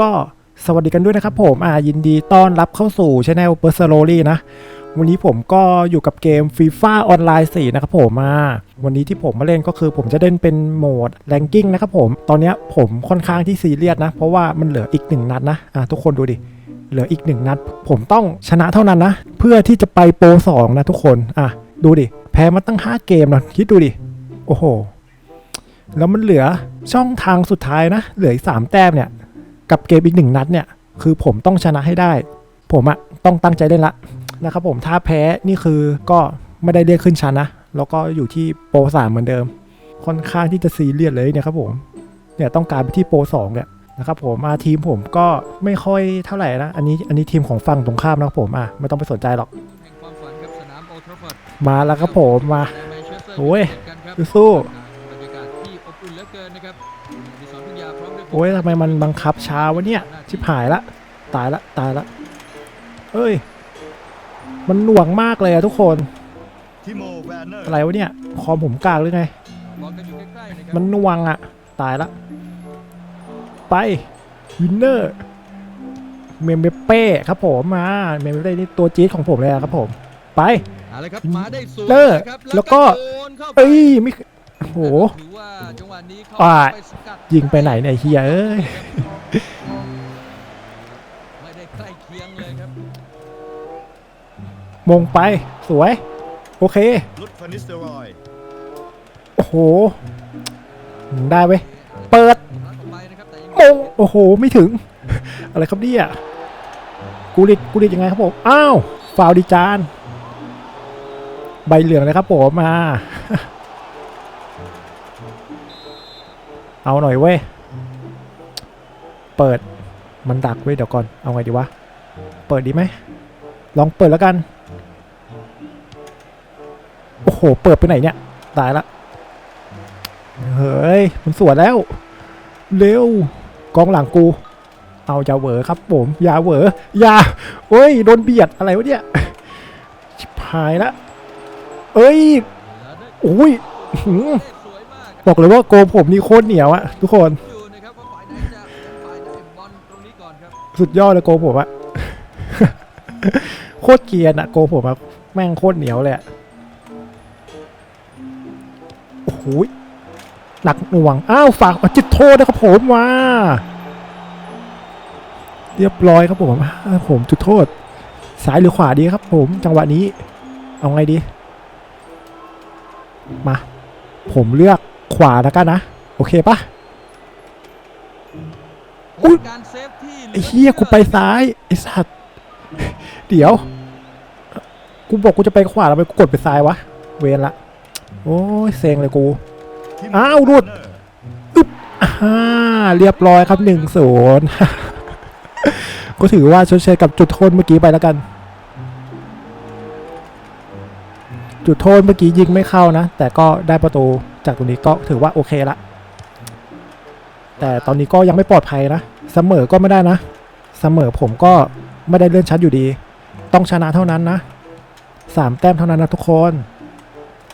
ก็สวัสดีกันด้วยนะครับผมอ่ายินดีต้อนรับเข้าสู่ช anel p e r s o n a l y นะ วันนี้ผมก็อยู่กับเกม FIFA ออนไลน์4นะครับผมมาวันนี้ที่ผมมาเล่นก็คือผมจะเล่นเป็นโหมด ranking นะครับผม ตอนนี้ผมค่อนข้างที่ซีเรียสนะ เพราะว่ามันเหลืออีกหนึ่งนัดนะอ่าทุกคนดูดิ เหลืออีกหนึ่งนัด ผมต้องชนะเท่านั้นนะ เพื่อที่จะไปโปร2นะทุกคนอะดูดิ แพ้มาตั้ง 5 เกมนะคิดดูดิ โอ้โห แล้วมันเหลือช่องทางสุดท้ายนะ เหลืออีกสามแต้มเนี่ย กับเกมอีกหนึ่งนัดเนี่ย คือผมต้องชนะให้ได้ ผมอะต้องตั้งใจเล่นละนะครับผมถ้าแพ้นี่คือก็ไม่ได้เรียกขึ้นชั้นนะ แล้วก็อยู่ที่โปรสามเหมือนเดิม ค่อนข้างที่จะซีเรียสเลยเนี่ยครับผมเนี่ยต้องการไปที่โปรสองเนี่ยนะครับผมมาทีมผมก็ไม่ค่อยเท่าไหร่นะ อันนี้อันนี้ทีมของฝั่งตรงข้ามนะครับผมอะไม่ต้องไปสนใจหรอกแห่งความฝันครับสนามโอลด์แทราฟฟอร์ดมาแล้วครับผมมาในแมนเชสเตอร์โอ้ยยูไนเต็ดกันครับสู้ โอ้ยทำไมมันบังคับช้าวะเนี่ย ชิบหายละ ตายละตายละเอ้ย มันหน่วงมากเลยอะทุกคนทิโมแวนเนอร์อะไรวะเนี่ย คอมผมกลางหรือไงบอลกันอยู่ใกล้ๆนะครับมันหน่วงอะตายละ ไป วินเนอร์ เมมเบเป้ครับผมมา เมมเบเป้นี่ตัวจี๊ดของผมเลยอะครับผม ไปเอาละครับมาได้สวยเลิกนะครับแล้วก็โยนเข้าไปเอ้ยไม่ โอ้โหถือว่าจังหวะนี้เขาอ่าไปสกัดยิงไปไหนเนี่ยไอ้เฮียเอ้ยไม่ได้ใกล้เคียงเลยครับมงไปสวย โอเคลุดฟานิสเตอรอยโอ้โห ได้เว้ยเปิดนัดต่อไปนะครับแต่ยังมงโอ้โห ไม่ถึง อะไรครับเนี่ยกูริดกูริดยังไงครับผม อ้าว ฟาวดิจาน ใบเหลืองเลยครับผมมา เอาหน่อยเว้ย เปิด มันดักเว้ยเดี๋ยวก่อน เอาไงดีวะ เปิดดีไหม ลองเปิดแล้วกัน โอ้โห เปิดไปไหนเนี่ย ตายละ เฮ้ย มันสวนแล้ว เร็ว กองหลังกู เอาอย่าเหวอครับผม อย่าเหวออย่าเอ้ย โดนเบียดอะไรวะเนี่ย ชิบหายละ เอ้ยแล้วได้โอ้ย บอกเลยว่าโกผมนี่โคตรเหนียวอะทุกคนสุดยอดเลยโกผมอะโคตรเกียนอะโกผมอะแม่งโคตรเหนียวเลยอะโอ้โหหนักหน่วง อ้าวฝากจิตโทษนะครับผมมาเรียบร้อยครับผมอ่าผมจุดโทษซ้ายหรือขวาดีครับ ผมจังหวะนี้ เอาไงดี มา ผมเลือก ขวาแล้วกันนะ โอเคปะอุ๊ยเซฟที่ไอ้เฮียกูไปซ้ายไอ้สัตว์เดี๋ยว กูบอกกูจะไปขวาแล้วไปกูกดไปซ้ายวะ เวรละ โอ้ยเซ็งเลยกู อ้าวหลุดแวนเนอร์อ่าเรียบร้อยครับหนึ่งศูนย์ก็ถือว่าชดเชยกับจุดโทษเมื่อกี้ไปแล้วกัน จุดโทษเมื่อกี้ยิงไม่เข้านะ แต่ก็ได้ประตู จากตรงนี้ก็ถือว่าโอเคละ แต่ตอนนี้ก็ยังไม่ปลอดภัยนะเสมอก็ไม่ได้นะ เสมอผมก็ไม่ได้เลื่อนชั้นอยู่ดี ต้องชนะเท่านั้นนะสามแต้มเท่านั้นนะทุกคน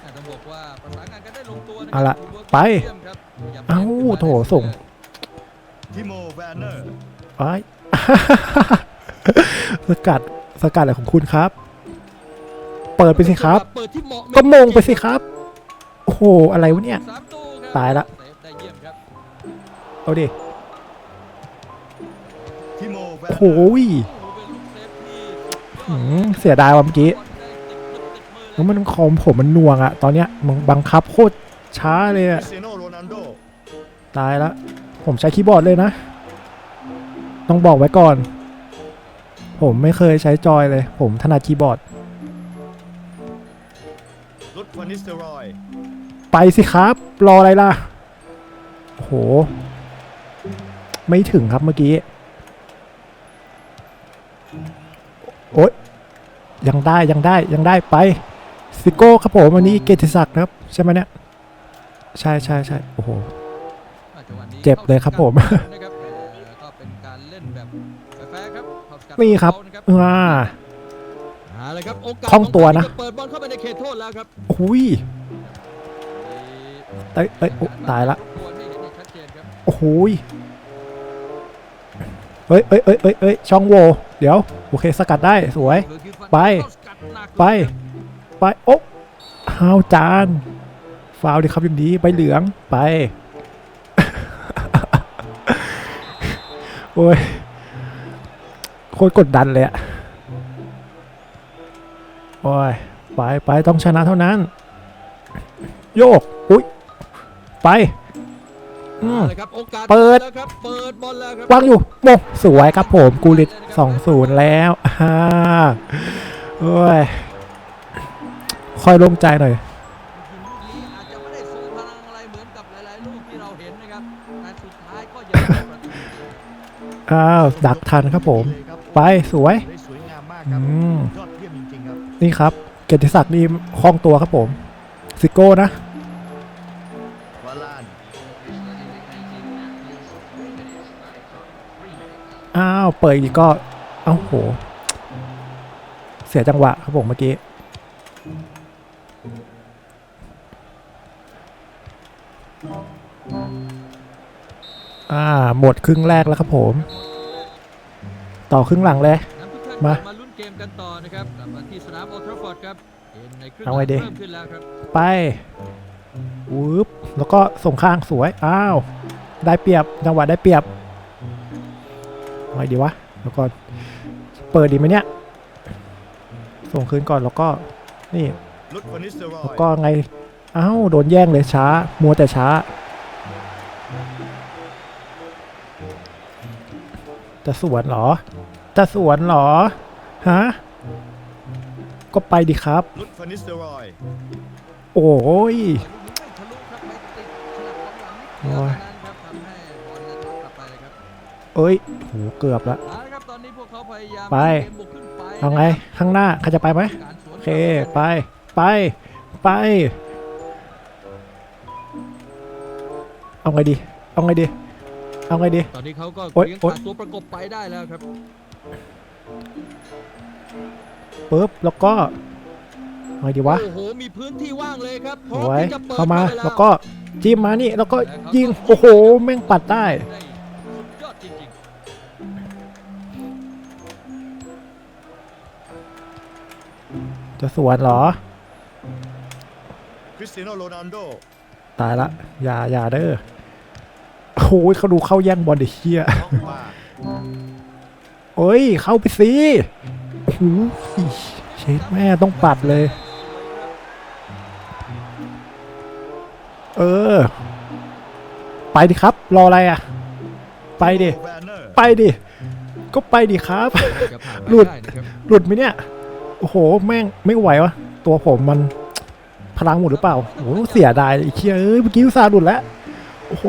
แต่ต้องบอกว่าประสานงานกันได้ลงตัวนะเอาละถืว่ไปเยี่ยมครับย่เอ้าปลี่ยนโถส่งทิโมแวนเนอร์ไอ้สกัดสกัดอะไรของคุณครับ เปิดไปสิครับเปิดที่เหมาะก็มงไปสิครับ โอ้โห อะไรวะเนี่ย ตายละเซฟได้เยี่ยมครับเอาดิโอ้ยเสียดายว่ะเมื่อกี้มือติดมือเลยแล้วมันคอมผมมันน่วงอะตอนเนี้ยมันบังคับโคตรช้าเลยอะริสเตียโนโรนัลโดตายละผมใช้คีย์บอร์ดเลยนะ ต้องบอกไว้ก่อน ผมไม่เคยใช้จอยเลย ผมถนัดคีย์บอร์ดลดฟานิสเตอรอย ไปสิครับ รออะไรล่ะโอ้โห ไม่ถึงครับเมื่อกี้ โอ๊ย ยังได้ยังได้ยังได้ไป ซิโก้ครับผมวันนี้เกยรติศักดิ์นะครับ ใช่ไหมเนี่ย ใช่ใช่ใช่โอ้โหอะจังหวะนี้เจ็บเลยครับผมนะครับแต่ก็เป็นการเล่นแบบแฟร์ๆครับเข้าสกัดนี่ครับเขานะครับอ่าเอาเลยครับโอกาสคล่องตัวนะขการที่จเปิดบอลเข้าไปในเขตโทษแล้วครับอุ้ย เอ้ยเอ้ยโอ้ตายละรบกวนให้เห็นอย่างชัดเจนครับโอ้โหยเอ้ยเอ้ยเอ้ยเอ้ยเอ้ยช่องโหว่เดี๋ยวโอเคสกัดได้สวย ไป ไป ไปโอ๊ะฮาวจานฟาวดิครับอย่างนี้ใบเหลืองไปโอ้ยโคตรกดดันเลยอะโอ้ยไปไปต้องชนะเท่านั้น โยกอุ้ย ไป อืมเลยครับโอกาสเปิด แล้วครับเปิดบอลแล้วครับ วางอยู่โมงสวยครับผมกูริดสองศูนย์แล้วฮ่าโอ้ยค่อยโล่งใจหน่อยลูกนี้อาจจะไม่ได้ทรงพลังอะไรเหมือนกับหลายๆลูกที่เราเห็นนะครับ แต่สุดท้ายก็ยังได้ประตูอ้าว ดักทันครับผมเลยครับไปสวย ได้สวยงามมากอืครับมยอดเยี่ยมจริงๆครับ นี่ครับ เกียรติศักดิ์นี่คล่องตัวครับผม ซิโก้นะาวเปิดอีกก็ เอ้าโห เสียจังหวะครับผมเมื่อกี้อ่าหมดครึ่งแรกแล้วครับผม ต่อครึ่งหลังเลยนำทุกท่านมา มาลุ้นเกมกันต่อนะครับกลับมาที่สนามโอลด์แทราฟฟอร์ดครับเกมในครึ่งหเอาลัไงงดี เริ่มขึ้นแล้วครับไปวืบแล้วก็ส่งข้างสวย อ้าว ได้เปรียบ จังหวะได้เปรียบเอา ไงดีวะ แล้วก็เปิดดีไหมเนี่ย ส่งคืนก่อนแล้วก็นี่ลุดฟันิสเตอรอแล้วยก็ไงเอ้าโดนแย่งเลยช้า มัวแต่ช้า จะสวนเหรอ จะสวนเหรอ ฮะ ก็ไปดีครับลุดฟันิสเตอรอยโอ้ย เอ้ยโหเกือบละเอาละครับตอนนี้พวกเขาพยายามไปเกมบุกขึ้นไป เอาไง ข้างหน้าใครจะไปไหมการสวนโอเค ไป ไป ไป เอาไงดี เอาไงดี เอาไงดี ตอนนี้เขาก็โอ๊ยเลี้ยงโอ๊ย ขาตัวประกบไปได้แล้วครับปึ๊บ แล้วก็เอาไงดีวะ โอ้โหมีพื้นที่ว่างเลยครับพสร้อมวยที่จะเปิดเข้ามา ไปแล้วก็จิ้มมานี่ แล้วก็ยิง โอ้โห แม่งปัดได้ ได้ จะสวนเหรอ คริสเตียโนโรนัลโดตายละอย่าอย่าเด้อโอ้ยเขาดูเข้าแย่งบอลเด็กเฮียล็อกมาเอ้ย เข้าไปสิโอ้โหเช็ดแม่ต้องปัดเลย เออ ไปดิครับ รออะไรอะ ไปดิแวนเนอร์ ไปดิ ก็ไปดิครับๆจะผ่านไปหลุดได้นะครับหลุดไหมเนี่ย โอ้โห แม่งไม่ไหววะตัวผมมันพลังหมดหรือเปล่า โอ้โหเสียดายไอ้เคียเอ้ยเมื่อกี้อุตส่าห์หลุดแล้ว โอ้โห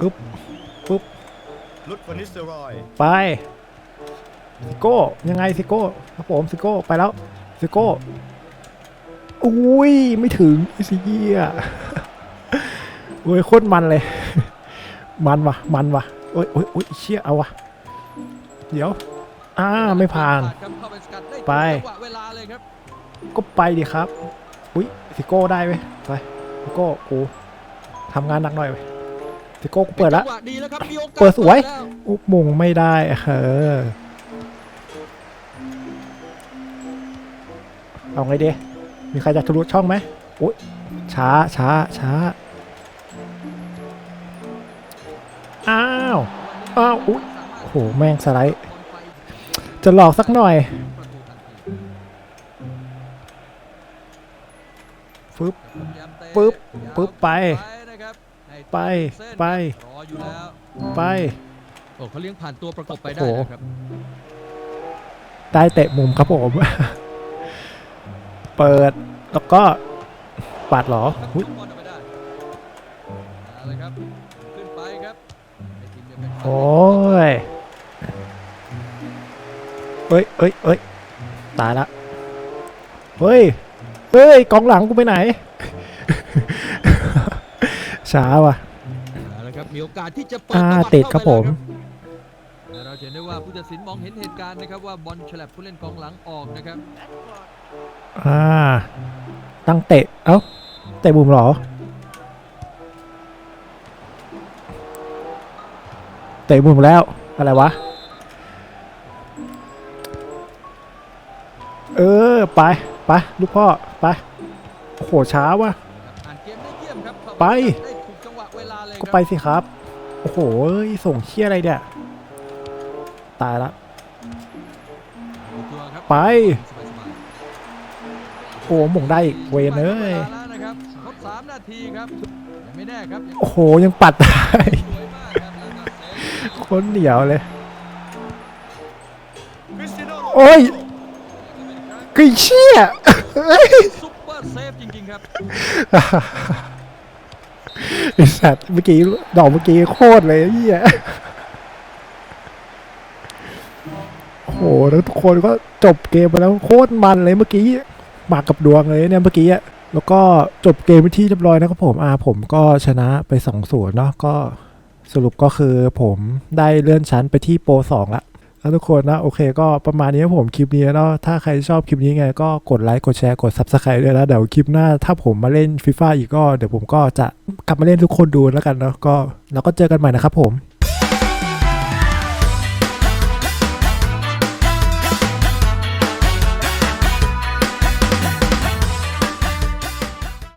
อึ๊บ ปึ๊บ ลุดฟันิสเตอรอยไป ซิโก้ ยังไงซิโก้ ครับผมซิโก้ไปแล้ว ซิโก้ อุ้ย ไม่ถึงไอ้สิเหี้ยโอ้ยโคตรมันเลย มันวะมันวะ โอ้ยโอ้ยโอ้ยเชี่ยเอาวะเดี๋ยว อ่าไม่ผ่านครับเข้าไปสกัดได้ไปจังหวะเวลาเลยครับก็ไปดิครับ อุ้ยซิโก้ได้ไหมไปซิโก้กูทำงานหนักหน่อยเว้ยซิโก้กูเปิดละจังหวะดีแล้วครับมีโอกาสเปิดสวยแล้อุ๊บมุงไม่ได้เออเอาไงดีมีใครจะทะลุช่องไหมโอ๊ยช้าช้าช้า อ้าวอ้าวอุ๊ยโอ้โหแม่งสไลด์ จะหลอกสักหน่อยฟึบปึ๊บปึ๊บไปนะครับให้ไปเส้นไปรออยู่แล้วไป โอ้เขาเลี้ยงผ่านตัวประกบไปได้โอ้โหนะครับ ได้เตะมุมครับผม เปิด แล้วก็ปัดเหรอ ยวกันโอ้ยเอ้ยเอ้ยเอ้ยตายละ เฮ้ย เฮ้ย กองหลังกูไปไหน ช้าว่ะเอาละครับมีโอกาสที่จะเปิดอ่าจังหวะติดครับผมเข้าไปแล้วครับแต่เราจะเห็นได้ว่าผู้ตัดสินมองเห็นเหตุการณ์นะครับว่าบอลฉลับผู้เล่นกองหลังออกนะครับอ่า ตั้งเตะ เอ้า เตะบุมเหรอ เตะมุมแล้ว อะไรวะ เออ ไป ไป ลูกพ่อ ไปโอ้โหช้าว่ะอ่านเกมได้เยี่ยมครับเข้าไปได้ถูกจังหวะเวลาเลยคก็รับไปสิครับ โอ้โหเอ้ยส่งเชี่ยอะไรเนี่ย ตายละดูตัวครับไปสบายๆโอ้โหหมงได้อีกเวนเอ้ยวลาแล้วนะครับทดสามนาทีครับยังไม่แน่ครับยังโอ้โห ยังปัดได้ คนเหนียวเลยคริสเตียโนโอ้ยกึเชี่ยซุปเปอร์เซฟจริงๆครับไอสัตว์เมื่อกี้ดอกเมื่อกี้โคตรเลยไอ้เฮียโอ้โหแล้วทุกคนก็จบเกมไปแล้วโคตรมันเลยเมื่อกี้มากับดวงเลยเนี่ยเมื่อกี้อะแล้วก็จบเกมไปที่เรียบร้อยนะครับผมอ่าผมก็ชนะไป2อศูนย์เนาะก็ สรุปก็คือผมได้เลื่อนชั้นไปที่โปรสองละแล้วทุกคนนะโอเคก็ประมาณนี้ผมคลิปนี้เนาะถ้าใครชอบคลิปนี้ไงก็กดไลค์กดแชร์กด Subscribe ด้วยนะเดี๋ยวคลิปหน้าถ้าผมมาเล่นฟีฟ่าอีกก็เดี๋ยวผมก็จะกลับมาเล่นทุกคนดูแล้วกันเนาะก็แล้วก็เจอกันใหม่นะครับผม